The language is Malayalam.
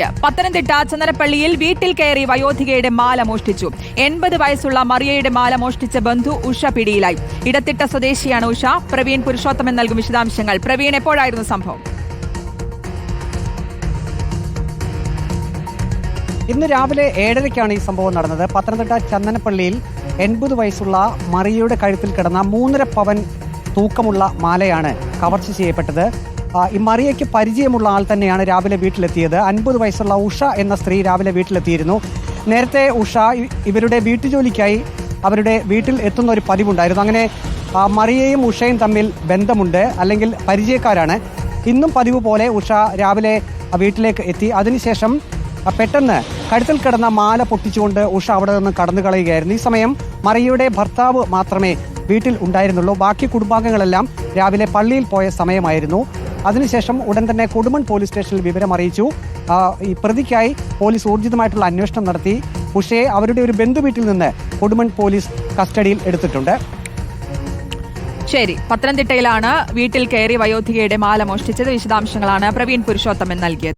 പത്തനംതിട്ട ചന്ദനപ്പള്ളിയിൽ വീട്ടിൽ കയറി വയോധികയുടെ മാല മോഷ്ടിച്ചു. എൺപത് വയസ്സുള്ള മറിയയുടെ മാല മോഷ്ടിച്ച ബന്ധു ഉഷ പിടിയിലായി. ഇടത്തിട്ട സ്വദേശിയാണ് ഉഷ. പ്രവീൺ പുരുഷോത്തമൻ നൽകും വിശദാംശങ്ങൾ. പ്രവീൺ എപ്പോഴായിരുന്നു സംഭവം? ഇന്ന് രാവിലെ ഏഴരയ്ക്കാണ് ഈ സംഭവം നടന്നത്. പത്തനംതിട്ട ചന്ദനപ്പള്ളിയിൽ എൺപത് വയസ്സുള്ള മറിയയുടെ കഴുത്തിൽ കിടന്ന മൂന്നര പവൻ തൂക്കമുള്ള മാലയാണ് കവർച്ച ചെയ്യപ്പെട്ടത്. ഈ മറിയയ്ക്ക് പരിചയമുള്ള ആൾ തന്നെയാണ് രാവിലെ വീട്ടിലെത്തിയത്. അൻപത് വയസ്സുള്ള ഉഷ എന്ന സ്ത്രീ രാവിലെ വീട്ടിലെത്തിയിരുന്നു. നേരത്തെ ഉഷ ഇവരുടെ വീട്ടുജോലിക്കായി അവരുടെ വീട്ടിൽ എത്തുന്ന ഒരു പതിവുണ്ടായിരുന്നു. അങ്ങനെ മറിയയും ഉഷയും തമ്മിൽ ബന്ധമുണ്ട്. അല്ലെങ്കിൽ പരിചയക്കാരാണ്. ഇന്നും പതിവ് പോലെ ഉഷ രാവിലെ വീട്ടിലേക്ക് എത്തി. അതിനുശേഷം പെട്ടെന്ന് കഴുത്തിൽ കിടന്ന മാല പൊട്ടിച്ചുകൊണ്ട് ഉഷ അവിടെ നിന്ന് കടന്നു കളയുകയായിരുന്നു. ഈ സമയം മറിയയുടെ ഭർത്താവ് മാത്രമേ വീട്ടിൽ ഉണ്ടായിരുന്നുള്ളൂ. ബാക്കി കുടുംബാംഗങ്ങളെല്ലാം രാവിലെ പള്ളിയിൽ പോയ സമയമായിരുന്നു. അതിനുശേഷം ഉടൻ തന്നെ കൊടുമൺ പോലീസ് സ്റ്റേഷനിൽ വിവരം അറിയിച്ചു. ഈ പ്രതിക്കായി പോലീസ് ഊർജിതമായിട്ടുള്ള അന്വേഷണം നടത്തി. ഉഷയെ അവരുടെ ഒരു ബന്ധു വീട്ടിൽ നിന്ന് കൊടുമൺ പോലീസ് കസ്റ്റഡിയിൽ എടുത്തിട്ടുണ്ട്. ശരി പത്തനംതിട്ടയിലാണ് വീട്ടിൽ കയറി വയോധികയുടെ മാല മോഷ്ടിച്ചത് വിശദാംശങ്ങളാണ് പ്രവീൺ പുരുഷോത്തമൻ നൽകിയത്.